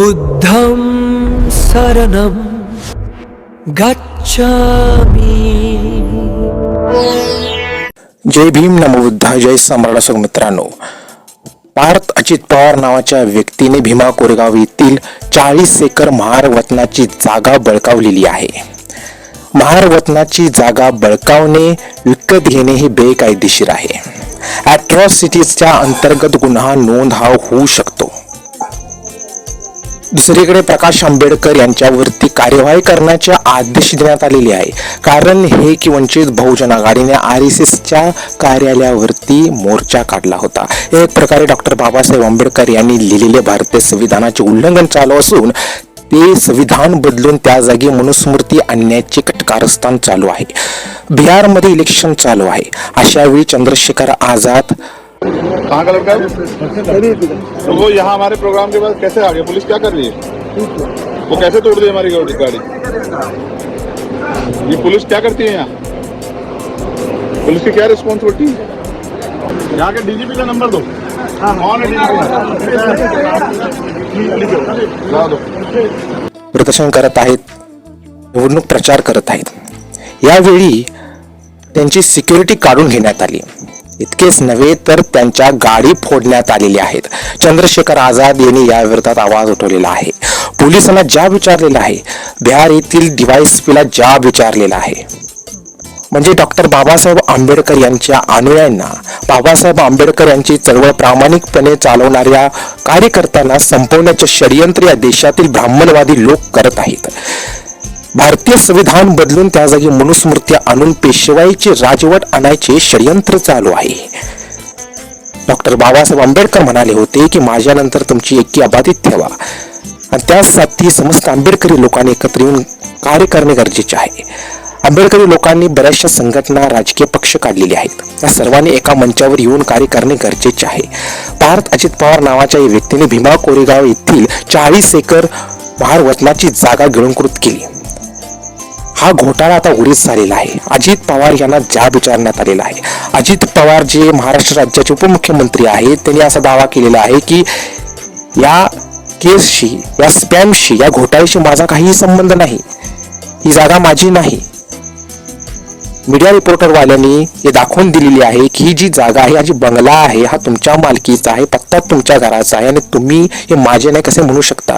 बुद्धं शरणं गच्छामि। जय भीम नमोबुद्धा जय सम्राट असो मित्रांनो. पार्थ अजित पवार नावाच्या व्यक्तीने भीमा कोरेगाव येथील चाळीस एकर महार वतनाची जागा बळकावलेली आहे. महार वतनाची जागा बळकावणे विकत घेणे हे बेकायदेशीर आहे. ॲट्रॉसिटीजच्या अंतर्गत गुन्हा नोंद हा होऊ शकतो. दुसरीकडे प्रकाश आंबेडकर यांच्यावरती कार्यवाही करण्याचे आदेश देण्यात आलेले आहे. कारण हे की वंचित बहुजन आघाडीने आर एस एसच्या कार्यालयावरती मोर्चा काढला होता. एक प्रकारे डॉक्टर बाबासाहेब आंबेडकर यांनी लिहिलेले भारतीय संविधानाचे उल्लंघन चालू असून ते संविधान बदलून त्या जागी मनुस्मृती आणण्याचे कटकारस्थान चालू आहे. बिहारमध्ये इलेक्शन चालू आहे. अशावेळी चंद्रशेखर आझाद कहाँ का लड़का है तो वो यहाँ हमारे प्रोग्राम के बाद कैसे आ गया? पुलिस क्या कर रही है? वो कैसे तोड़ दी हमारी गाड़ी? गाड़ी ये पुलिस क्या करती है यहाँ? पुलिस की क्या रिस्पॉन्सिबिलिटी है? यहाँ के डीजीपी का नंबर दो। कौन है दो। प्रदर्शन करत आहेत निवडणूक प्रचार करत आहेत. यावेळी त्यांची सिक्युरिटी काढून घेण्यात आली. इतकेच नव्हे तर त्यांच्या गाडी फोडण्यात आलेली आहेत. चंद्रशेखर आझाद यांनी या विरोधात आवाज उठवलेला आहे. पोलिसांना ज्या विचारलेला आहे बिहार येथील डीवायएसपीला ज्या विचारलेला आहे. म्हणजे डॉक्टर बाबासाहेब आंबेडकर यांच्या अनुयायांना बाबासाहेब आंबेडकर यांची चळवळ प्रामाणिकपणे चालवणाऱ्या कार्यकर्त्यांना संपवण्याचे षडयंत्र या देशातील ब्राह्मणवादी लोक करत आहेत. भारतीय संविधान बदलून त्या जागी मनुस्मृती आणून पेशवाईचे राजवट आणायचे षडयंत्र चालू आहे. डॉक्टर बाबासाहेब आंबेडकर म्हणाले होते की माझ्यानंतर तुमची एकी अबाधित ठेवा. आणि त्यासाठी समस्त आंबेडकरी लोकांनी एकत्र येऊन कार्य करणे गरजेचे आहे. आंबेडकरी लोकांनी बऱ्याचशा संघटना राजकीय पक्ष काढलेले आहेत. या सर्वांनी एका मंचावर येऊन कार्य करणे गरजेचे आहे. पार्थ अजित पवार नावाच्या या व्यक्तीने भीमा कोरेगाव येथील चाळीस एकर महार वतनाची जागा गिळंकृत केली. हा घोटाळा आता उरीत झालेला आहे. अजित पवार यांना जाब विचारण्यात आलेला आहे. अजित पवार जे महाराष्ट्र राज्याचे उपमुख्यमंत्री आहेत त्यांनी असा दावा केलेला आहे की या केसशी या स्पॅमशी या घोटाळ्याशी माझा काहीही संबंध नाही. ही जागा माझी नाही. मीडिया रिपोर्टरवाल्यांनी हे दाखवून दिलेली आहे की ही जी जागा आहे हा जी बंगला आहे हा तुमच्या मालकीचा आहे पत्ता तुमच्या घराचा आहे आणि तुम्ही हे माझे नाही कसे म्हणू शकता?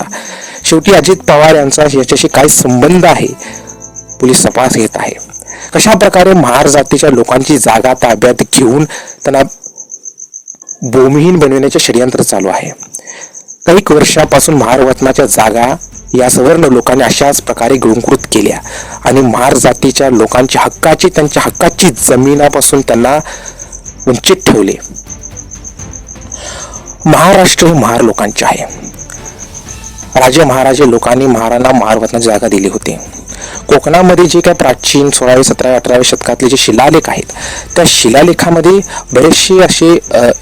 शेवटी अजित पवार यांचा याच्याशी काय संबंध आहे? पोलीस तपास घेत आहे. कशा प्रकारे महार जातीच्या लोकांची जागा ताब्यात घेऊन त्यांना भूमिहीन बनविण्याचे षडयंत्र चालू आहे. काही वर्षापासून महार वतनाच्या जागा या सवर्ण लोकांनी अशाच प्रकारे गिळंकृत केल्या आणि महार जातीच्या लोकांची हक्काची त्यांच्या हक्काची जमिनापासून त्यांना वंचित ठेवले. महाराष्ट्र हे महार लोकांचे आहे. राजे महाराजे लोकांनी महाराणा महारवतनाची जागा दिली होती. कोकणामध्ये जे काय प्राचीन सोळाव्या सतराव्या अठराव्या शतकातले जे शिलालेख आहेत त्या शिलालेखामध्ये बरेचसे असे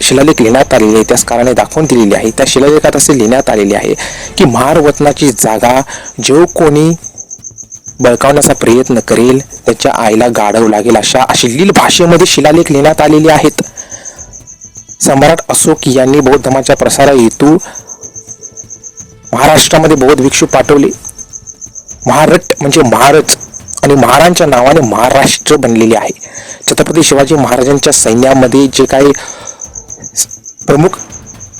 शिलालेख लिहिण्यात आलेले आहेत. दाखवून दिलेले आहे. त्या शिलालेखात असे लिहिण्यात आलेले आहे की महारवतनाची जागा जो कोणी बळकावण्याचा प्रयत्न करेल त्याच्या आईला गाडव लागेल अशा अश्लील भाषेमध्ये शिलालेख लिहिण्यात आलेले आहेत. सम्राट अशोक यांनी बौद्ध धर्माच्या प्रसारा हेतू महाराष्ट्रामध्ये बौद्ध भिक्षू पाठवले. महारट म्हणजे महारच आणि महारांच्या नावाने महाराष्ट्र बनलेले आहे. छत्रपती शिवाजी महाराजांच्या सैन्यामध्ये जे काही प्रमुख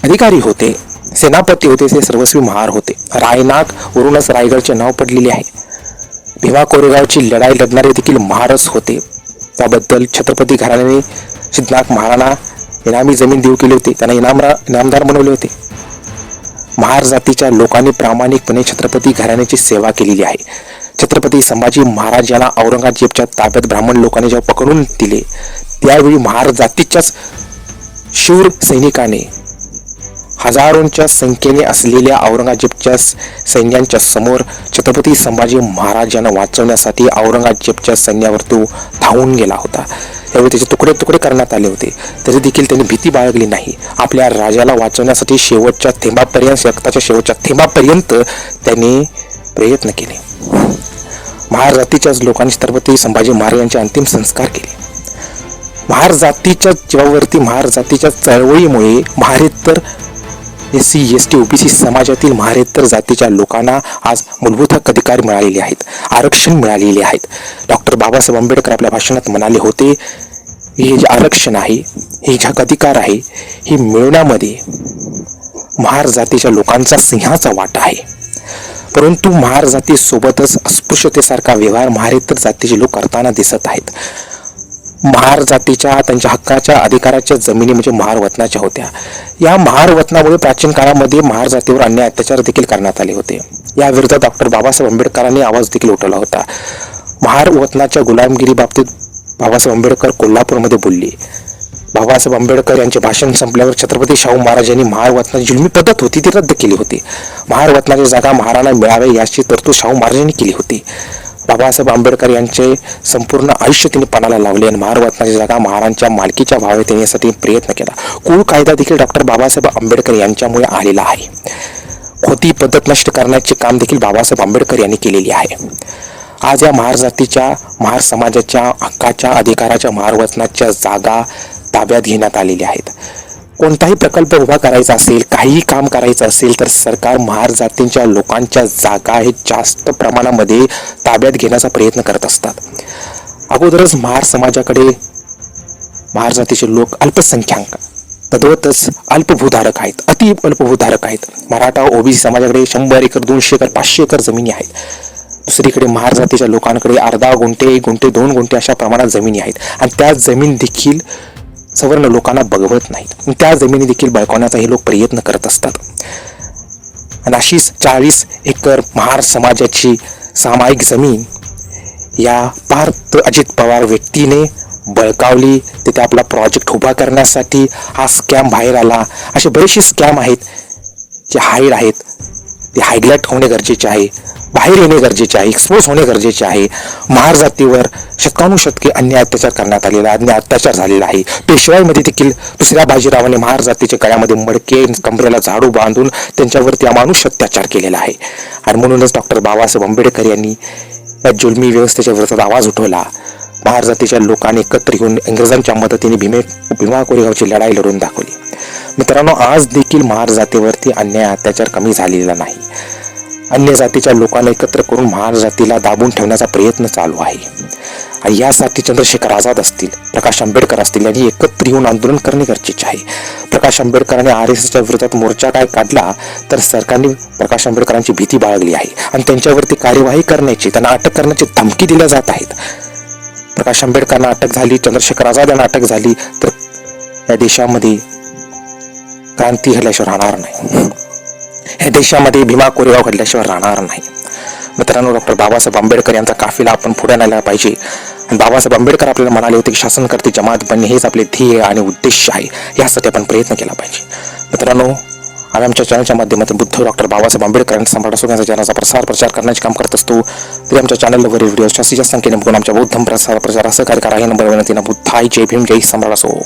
अधिकारी होते सेनापती होते ते सर्वस्वी महार होते. रायनाग वरूनच रायगडचे नाव पडलेले आहे. भीमा कोरेगावची लढाई लढणारे देखील महारच होते. त्याबद्दल छत्रपती घराण्याने सिद्धनाथ महाराणा इनामी जमीन देऊ केली होती. त्यांना इनामरा इनामदार बनवले होते. महार जातीच्या लोकांनी प्रामाणिकपणे छत्रपती घराण्याची सेवा केलेली आहे. छत्रपती संभाजी महाराज यांना औरंगजेबच्या ताब्यात ब्राह्मण लोकांनी जेव्हा पकडून दिले त्यावेळी महार जातीच्याच शूर सैनिकाने हजारोंच्या संख्येने असलेल्या औरंगजेबच्या सैन्यांच्या समोर छत्रपती संभाजी महाराज यांना वाचवण्यासाठी औरंगजेबच्या सैन्यावर तो धावून गेला होता. त्यावेळी त्याचे तुकडे तुकडे करण्यात आले होते. तरी देखील त्यांनी भीती बाळगली नाही. आपल्या राजाला वाचवण्यासाठी शेवटच्या थेंबापर्यंत रक्ताच्या शेवटच्या थेंबापर्यंत त्यांनी प्रयत्न केले. महारजातीच्याच लोकांनी छत्रपती संभाजी महाराजांचे अंतिम संस्कार केले. महार जातीच्या जीवावरती महार जातीच्या चळवळीमुळे महारेतर S C S T OBC समाजातील महारेतर जातीच्या लोकांना आज मूलभूत हक्क अधिकार मिळालेले आहेत. आरक्षण मिळालेले आहेत. डॉक्टर बाबासाहेब आंबेडकर आपल्या भाषणात म्हणाले होते हे जे आरक्षण आहे हे जे अधिकार आहे हे मिळवण्यामध्ये महार जातीच्या लोकांचा सिंहाचा वाटा आहे. परंतु महार जातीसोबतच अस्पृश्यतेसारखा व्यवहार महारेतर जातीचे लोक करताना दिसत आहेत. महार जातीच्या त्यांच्या हक्काच्या अधिकाराच्या जमिनी म्हणजे महार वतनाच्या होत्या. या महार वतनामुळे प्राचीन काळामध्ये महार जातीवर अन्याय अत्याचार देखील करण्यात आले होते. या विरोधात डॉक्टर बाबासाहेब आंबेडकरांनी आवाज देखील उठवला होता. महार वतनाच्या गुलामगिरी बाबतीत बाबासाहेब आंबेडकर कोल्हापूरमध्ये बोलले. बाबासाहेब आंबेडकर यांचे भाषण संपल्यावर छत्रपती शाहू महाराजांनी यांनी वतनाची जुलमी पद्धत होती ती रद्द केली होती. महारवतनाची जागा महाराला मिळावे याची तरतूद शाहू महाराजांनी केली होती. बाबासाहेब आंबेडकर यांचे संपूर्ण आयुष्य त्यांनी पणाला लावले आणि महारत्नाची जागा महारांच्या मालकीच्या व्हावे देण्यासाठी प्रयत्न केला. कुळ कायदा देखील डॉक्टर बाबासाहेब आंबेडकर यांच्यामुळे आलेला आहे. खोती पद्धत नष्ट करण्याचे काम देखील बाबासाहेब आंबेडकर यांनी केलेले आहे. आज या महार जातीच्या महार समाजाच्या हक्काच्या अधिकाराच्या महारवचनाच्या जागा ताब्यात घेण्यात आलेल्या आहेत. कोणताही प्रकल्प उभा करायचा असेल काहीही काम करायचं असेल तर सरकार महार जातींच्या लोकांच्या जागा हे जास्त प्रमाणामध्ये ताब्यात घेण्याचा प्रयत्न करत असतात. अगोदरच महार समाजाकडे महार जातीचे लोक अल्पसंख्याक तद्वतच अल्पभूधारक आहेत अति अल्पभूधारक आहेत. मराठा ओबीसी समाजाकडे शंभर एकर दोनशे एकर पाचशे एकर जमिनी आहेत. दुसरीकडे महार जातीच्या लोकांकडे अर्धा गुंठे एक गुंठे दोन गुंठे अशा प्रमाणात जमिनी आहेत. आणि त्या जमीन देखील सवर्ण लोकांना बघवत नाहीत. आणि त्या जमिनी देखील बळकावण्याचा हे लोक प्रयत्न करत असतात. आणि अशीच चाळीस एकर महार समाजाची सामायिक जमीन या पार्थ अजित पवार व्यक्तीने बळकावली. तिथे आपला प्रोजेक्ट उभा करण्यासाठी हा स्कॅम बाहेर आला. असे बरेचसे स्कॅम आहेत. जे हाईड आहेत. ते हायलाईट होणे गरजेचे आहे. बाहेर येणे गरजेचे आहे एक्सपोज होणे गरजेचे आहे. महार जातीवर शतकानुशतके अन्याय अत्याचार करण्यात आलेला अन्याय अत्याचार झालेला आहे. पेशवाईमध्ये देखील दुसऱ्या बाजीरावाने महार जातीच्या गळ्यामध्ये मडके कमरेला झाडू बांधून त्यांच्यावरती अमानुष अत्याचार केलेला आहे. आणि म्हणूनच डॉक्टर बाबासाहेब आंबेडकर यांनी या जुलमी व्यवस्थेच्या विरोधात आवाज उठवला. महार जातीच्या लोकांनी एकत्र येऊन इंग्रजांच्या मदतीने भीमे भीमा कोरेगावची लढाई लढून दाखवली. मित्रांनो आज देखील महार जातीवरती अन्याय अत्याचार कमी झालेला नाही. अन्य जातीच्या लोकांना एकत्र करून महार जातीला दाबून ठेवण्याचा प्रयत्न चालू आहे. आणि यासाठी चंद्रशेखर आझाद असतील प्रकाश आंबेडकर असतील यांनी एकत्र येऊन आंदोलन करणे गरजेचे आहे. प्रकाश आंबेडकरांनी आर एस एसच्या विरोधात मोर्चा काय काढला तर सरकारने प्रकाश आंबेडकरांची भीती बाळगली आहे. आणि त्यांच्यावरती कार्यवाही करण्याची त्यांना अटक करण्याची धमकी दिल्या जात आहेत. प्रकाश आंबेडकरांना अटक झाली चंद्रशेखर आझाद यांना अटक झाली तर या देशामध्ये क्रांती घडल्याशिवाय राहणार नाही. हे देशामध्ये भीमा कोरेगाव घडल्याशिवाय राहणार नाही. मित्रांनो डॉक्टर बाबासाहेब आंबेडकर यांचा काफिला आपण पुढे न्यायला पाहिजे. आणि बाबासाहेब आंबेडकर आपल्याला म्हणाले होते की शासनकर्ते जमात बनणे हेच आपले ध्येय आणि उद्देश आहे. यासाठी आपण प्रयत्न केला पाहिजे. मित्रांनो आम्ही आमच्या चॅनलच्या माध्यमातून बुद्ध डॉक्टर बाबासाहेब आंबेडकर यांचा सम्राट असून यांच्या जनाचा प्रसार प्रचार करण्याचे काम करत असतो. तरी आमच्या चॅनलवरील व्हिडिओ जास्तीत जास्त संख्येने बघून आमच्या बौद्ध प्रसार प्रचार असं कार्यकार आहे नंबर विनंतीनं बुद्ध आई जय भीम जय सम्राट असो